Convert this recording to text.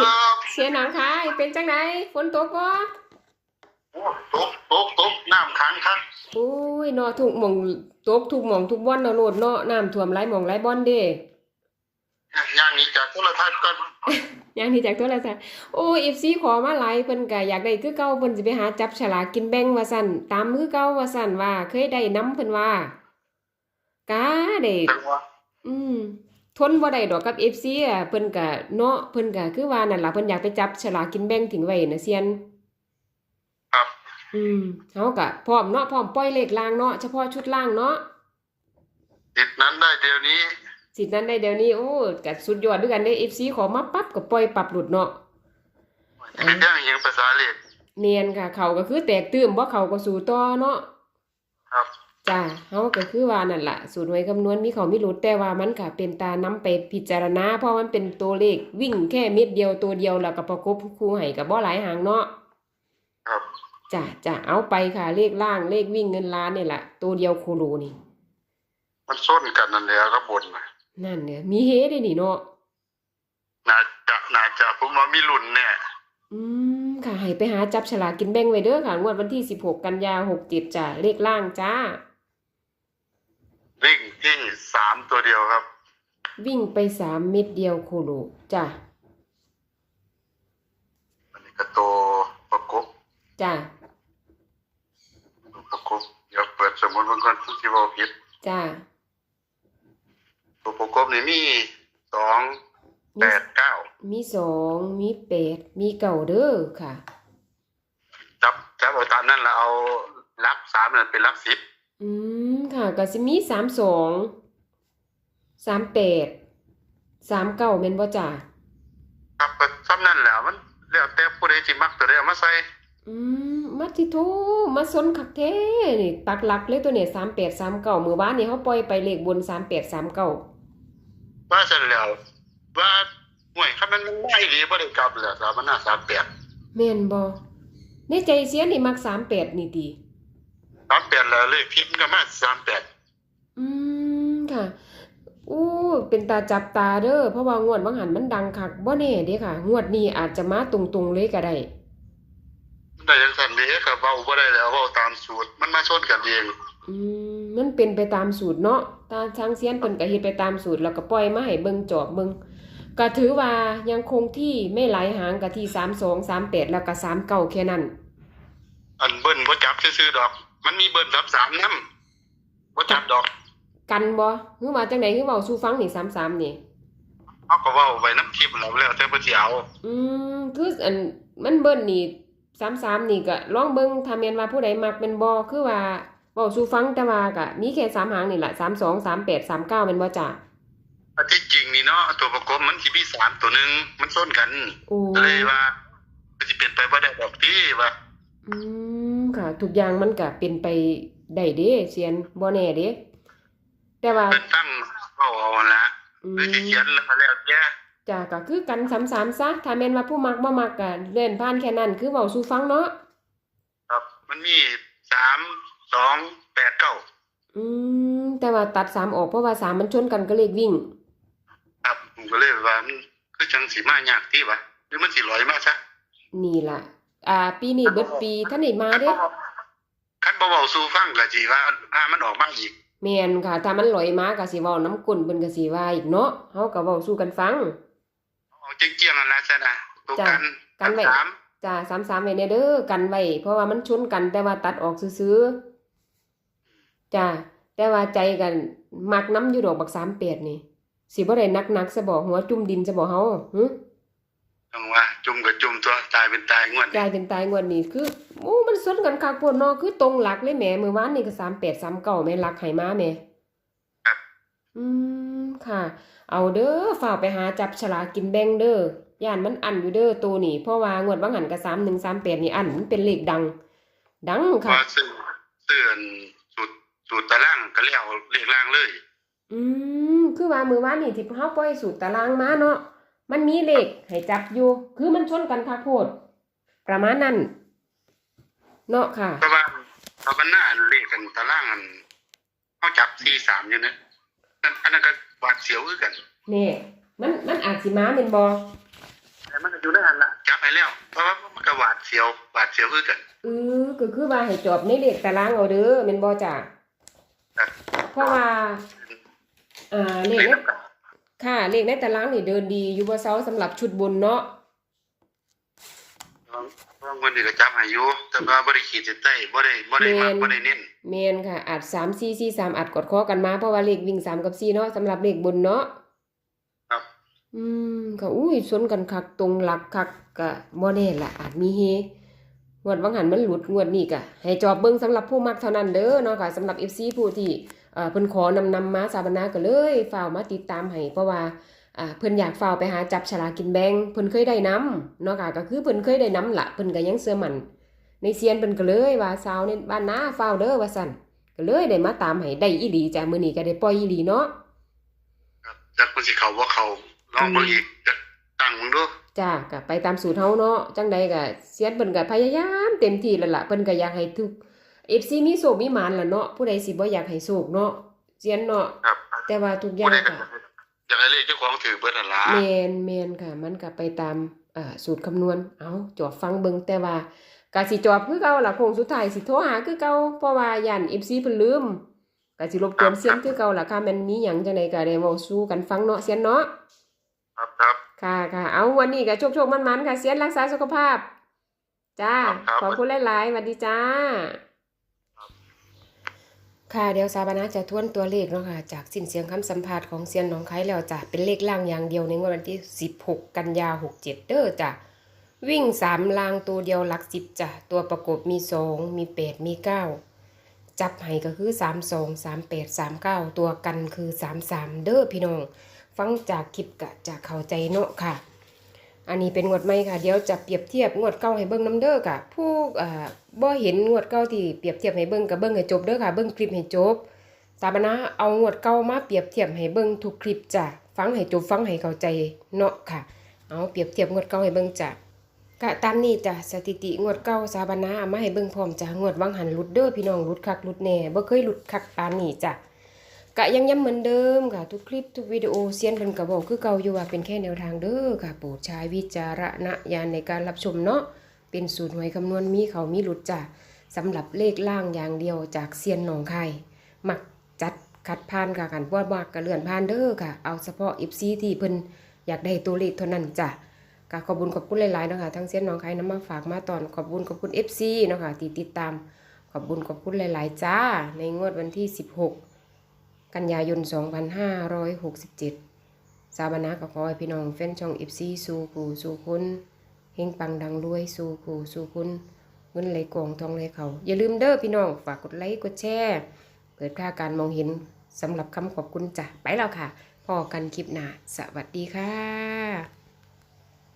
ครับเสียหนังค่ะเป็นจังไดฝนตกบ่โอ้ตกตกตกน้ำขังครับโอ้ยเนาะทุกหม่องตกทุกหม่องทุกบ่อนเนาะโลดเนาะน้ำท่วมหลายหม่องหลายบ่อนเด้ย่างนี้จากโทรทัศน์ก็อย่างที่จากโทรศัพท์โอ้ FC ขอมาหลายเพิ่นก็อยากได้คือเก่าเพิ่นสิไปหาจับฉลากกินแบ่งว่าซั่นตามคือเก่าว่าซั่นว่า เคยได้นํเพิ่นว่ากาได้จังหวะอืม ทนบ่ได้ดอกกับ FC อะเพิ่นก็เนาะเพิ่นก็คือว่านั่นล่ะเพิ่นอยากไปจับฉลากกินแบ่งทิ้งไว้น่ะเซียน ครับ อืมเฮาก็พร้อมเนาะพร้อมปล่อยเลขล่างเนาะเฉพาะชุดล่างเนาะติดนั้นได้เดี๋ยวนี้ สิทธิ์นั้นได้เดี๋ยวนี้โอ้ก็สุดยอดด้วยกันเด้ FC ขอมาปั๊บก็ปล่อยปรับหลุดเนาะย่างเหียงภาษาเลขเนียนค่ะเขาก็คือแตกตื้มบ่เขาก็สู่ต่อเนาะครับ จ้าเฮาก็คือว่านั่นล่ะสูตรหน่วยคำนวณมีเขามีหลุดแต่ว่ามันก็เป็นตานํไปพิจารณา เพราะมันเป็นตัวเลขวิ่งแค่เม็ดเดียวตัวเดียวแล้วก็ประกบคู่ให้ก็บ่หลายหางเนาะครับจ้าจ้าเอาไปค่ะเลขล่างเลขวิ่งเงินล้านนี่ล่ะตัวเดียวโคโลนี่ มันส้นกันนั่นแหละครับบนน่ะนั่นเนี่ยมีเฮได้นี่เนาะน่าจะน่าจะผมว่ามีลุ่นเนี่ยอืมค่ะให้ไปหาจับฉลากกินแบ่งไว้เด้อค่ะงวดวันที่16กันยา67จ้าเลขล่างจ้า วิ่งที่สามตัวเดียวครับ วิ่งไปสามเม็ดเดียวโคโลจ้าอันนี้ก็ตัวประกบจ้าประกบเดี๋ยวเปิดสมุดบางคนที่บอกผิดจ้าตัวประกบนี่มีสองแปดเก้ามีสองมีแปดมีเก่าเด้อค่ะ จับจับเอาตามนั่นแล้วเอาลักสามนั่นเป็นลักสิบอืม ค่ะก็สิมีสามสองสามแปดสามเก้าเม่นบ่จ้าครับก็ซ้ำนั่นแหละมันแล้วแต่ผู้ใดสิมักตัวใดเอามาใส่อืมมาทิโทมาสนคักแท้นี่ปักหลักเลยตัวเนี่ยสามแปดสามเก้ามือบ้านนี่เขาปล่อยไปเลขบนสามแปดสามเก้าว่าเสร็จแล้วว่าห่วยคันมันไม่ดีบ่ได้กลับแล้วสามมันน่าสามแปดแม่นบ่ในใจเสียนี่มักสามแปดนี่ดี สามแปดแล้วเลขที่มันก็มาสามแปดอืมค่ะอู้เป็นตาจับตาเด้อเพราะว่างวดบางหันมันดังคักบ่แน่เด้ค่ะ งวดนี้อาจจะมาตรงๆเลยก็ได้มันได้จังซั่นเด้ก็เว้าบ่ได้แล้วเว้าตามสูตรมันมาชนกันเองอืมมันเป็นไปตามสูตรเนาะตาทางเซียนเพิ่นก็เฮ็ดไปตามสูตรแล้วก็ปล่อยมาให้เบิ่งจอบเบิ่งก็ถือว่ายังคงที่ไม่หลายหางก็ที่32 38แล้วก็39แค่นั้น อันเบิ้นบ่จับซื่อๆดอก มันมีเบิ้นรับสามนำบ่จับดอก กันบ่คือว่าจังได๋คือเว้าสู่ฟังนี่33นี่เฮาก็เว้าไว้นำคลิปแล้วแล้วแต่เพิ่นสิเอาอืมคืออันมันเบิ่นนี่33นี่ก็ลองเบิ่งถ้าแม่นว่าผู้ใดมักเป็นบ่คือว่าเว้าสู่ฟังแต่ว่าก็มีแค่สามหางนี่ล่ะ32 38 39แม่นบ่จ้ะอันที่จริงนี่เนาะตัวประกบมันสิมีสามตัวหนึงมันชนกันโอ้ก็เลยว่ามันสิเป็นไปบ่ได้ดอกที่ว่า อืม ค่ะ ทุกอย่างมันก็เป็นไปได้เด้เซียนบ่แน่เด้แต่ว่าเพิ่นตั้งเว้าเอาหั่นละอืหรือสิมเขียนแล้วก็แล้วแต่จ้ะก็คือกัน33ซะถ้าแม่นว่าผู้มักบ่มักก็เลื่อนผ่านแค่นั้นคือเว้าสู่ฟังเนาะครับ มันมีสามสองแปดเก้าอืมแต่ว่าตัดสามออกเพราะว่าสามมันชนกันก็เลขวิ่ง ครับผมก็เลยว่ามันคือจังสิมายากที่วะหรือมันสิลอยมาซะนี่ล่ะ อ่า ปีนี้เบิดปีท่านได้มาเด้คันบ่เว้าสู่ฟังก็สิว่าถ้ามันออกมาอีกแม่นค่ะ ถ้ามันลอยมาก็สิเว้าน้ำก้นเพิ่นก็สิว่าอีกเนาะเฮาก็เว้าสู่กันฟังเอาเจียงๆนั่นล่ะซะนะตัวจ้ะกันกันไว้สามจ้า33ไว้แน่เด้อกันไว้เพราะว่ามันชนกันแต่ว่าตัดออกซื่อๆจ้าแต่ว่าใจกันมักน้ำอยู่ดอกบัก38นี่สิบ่ได้นักๆซะบ่หัวจุ่มดินซะบ่เฮาหึจังว่า จุ่มก็จุ่มตัวตายเป็นตายงวดกลายเป็นตายงวดนี้คือโอ้มันสนกันคักโพดเนาะคือตรงหลักเลยแหมมื้อวานนี่ก็38 39แม่หลักให้มาแหมครับ อืมค่ะ เอาเด้อฝากไปหาจับฉลากกินแบ่งเด้อย่านมันอันอยู่เด้อตัวนี่เพราะว่างวดบางหันก็3138นี่อันมันเป็นเลขดัง ดังค่ะว่าซื้อซื้ออันสูตรสูตรตารางก็แล้วเลขล่างเลย อืมคือว่ามื้อวานนี่ที่เฮาปล่อยสูตรตารางมาเนาะ มันมีเลขให้จับอยู่ คือมันชนกันคักโพด ประมาณนั้น เนาะค่ะเพราะว่าเพราะว่าหน้าเลขกันตารางอันเฮาจับ43อยู่นะนั่นอันนั้นก็หวาดเสียวคือกันแน่มันมันอาจสิมาแม่นบ่แต่มันก็อยู่ในหันละจับให้แล้ว เพราะว่ามันก็หวาดเสียวหวาดเสียวคือกันเออก็คือว่าให้จอบในเลขตารางเอาเด้อแม่นบ่จ้ะครับเพราะว่า อ่าเลขเรียในนกับ ค่ะเลขในตารางนี่เดินดีอยู่บ่เซาสำหรับชุดบนเนาะบางวันนี่ก็จับให้อยู่แต่ว่าบ่ได้ขีดเส้นใต้บ่ได้บ่ได้มากบ่ได้เน้นแม่นค่ะอาจ3 4 4 3อาจกดคอกันมาเพราะว่าเลขวิ่งสามกับ4เนาะสำหรับเลขบนเนาะครับ อืมก็อุ้ยสนกันคักตรงหลักคักก็บ่แน่ล่ะอาจมีเฮงวดวังหันมันหลุดงวดนี้ก็ให้จอบเบิ่งสำหรับผู้มักเท่านั้นเด้อเนาะค่ะสำหรับ FC ผู้ที่ เอ่อเพิ่นขอนำนำมาสาบนาก็เลยฝ่าวมาติดตามให้เพราะว่าอ่าเพิ่นอยากฝ่าวไปหาจับฉลากกินแบ่งเพิ่นเคยได้นํเนาะค่ะก็คือเพิ่นเคยได้นํล่ะเพิ่นก็ยังเชื่อมั่นในเซียนเพิ่นก็เลยว่าสาวในบ้านนาฝ่าวเด้อว่าซั่นก็เลยได้มาตามให้ได้อีหลีจ้ะมื้อนี้ก็ได้ปล่อยอีหลีเนาะครับจักมันสิเข้าบ่เข้าลองเบิ่งอีกจักตั้งมึงดูจ้าก็ไปตามสูตรเฮาเนาะจังใดก็เสียนเพิ่นก็พยายามเต็มที่แล้วล่ะเพิ่นก็อยากให้ทุก FC มีโชคมีหมานล่ะเนาะผู้ใดสิบ่อยากให้โชคเนาะเสียนเนาะครับแต่ว่าทุกอย่าบ่งได้ก็อยากให้เลขเจ้าของถือเบิดนั่นล่ะแม่นแม่นค่ะ มันก็ไปตามอ่าสูตรคำนวณเอาจอบฟังเบิ่งแต่ว่าก็สิจอบคือเก่าล่ะคงสุดท้ายสิโทรหาคือเก่าเพราะว่าย่าน FC เพิ่นลืมก็สิรบกวนเสียนคือเก่าล่ะค่ะแม่นมีหยังจังไดก็ได้เว้าสู่กันฟังเนาะเสียนเนาะครับครับค่ะค่ะเอาวันนี้ก็โชคโชคมันมันๆค่ะเสียนรักษาสุขภาพ จ้า ขอบคุณหลายๆสวัสดีจ้า ค่ะเดี๋ยวสาบานะจะทวนตัวเลขเนาะค่ะจากสิ้นเสียงคำสัมภาษณ์ของเซียนหนองคายแล้วจ้ะเป็นเลขล่างอย่างเดียวในงวดวันที่ 16 กันยา 67 เด้อจ้ะวิ่ง3ลางตัวเดียวหลัก10จ้ะตัวประกบมี2มี8มี9จับให้ก็คือ3 2 3 8 3 9ตัวกันคือ3 3เด้อพี่น้อง ฟังจากคลิปกะจะเข้าใจเนาะค่ะ อันนี้เป็นงวดใหม่ค่ะ เดี๋ยวจะเปรียบเทียบงวดเก่าให้เบิ่งน้ำเด้อค่ะ ผู้อ่าบ่เห็นงวดเก่าที่เปรียบเทียบให้เบิ่งก็เบิ่งให้จบเด้อค่ะ เบิ่งคลิปให้จบสาบนะเอางวดเก่ามาเปรียบเทียบให้เบิ่งทุกคลิปจ้ะ ฟังให้จบฟังให้เข้าใจเนาะค่ะ เอาเปรียบเทียบงวดเก่าให้เบิ่งจ้ะก็ตามนี้จ้ะสถิติงวดเก่าสาบนะเอามาให้เบิ่งพร้อมจ้ะงวดวังหันลุดเด้อพี่น้องลุดคักลุดแน่บ่เคยลุดคักปานนี้จ้ะ กะยังย้ำเหมือนเดิมค่ะ ทุกคลิปทุกวิดีโอเซียนเพิ่นก็บอกคือเก่าอยู่ว่าเป็นแค่แนวทางเด้อค่ะ โปรดใช้วิจารณญาณในการรับชมเนาะเป็นสูตรหวยคำนวณมีเขามีหลุดจ้ะสำหรับเลขล่างอย่างเดียวจากเซียนหนองไข่มักจัดคัดพานค่ะกันบ่มากกระเลื่อนพานเด้อค่ะ เอาเฉพาะ FC ที่เพิ่นอยากได้ตัวเลขเท่านั้นจ้ะก็ขอบคุณขอบคุณหลายๆนะคะทั้งเซียนหนองไข่น้ำมาฝากมาตอนขอบคุณขอบคุณ FC เนะคะที่ติดตามขอบคุณขอบคุณหลาย ๆ จ้า ในงวดวันที่ 16 กันยายน 2567 สาบานาก็คอยพี่น้องแฟนช่องอิฟซีสู่ผู้สู่คุณเฮงปังดังรวยสู่ผู้สู่คุณเงินไหลกองทองไหลเขาอย่าลืมเด้อพี่น้องฝากกดไลค์กดแชร์เปิดค่าการมองเห็นสำหรับคำขอบคุณจ้ะไปแล้วค่ะพอกันคลิปหน้าสวัสดีค่ะ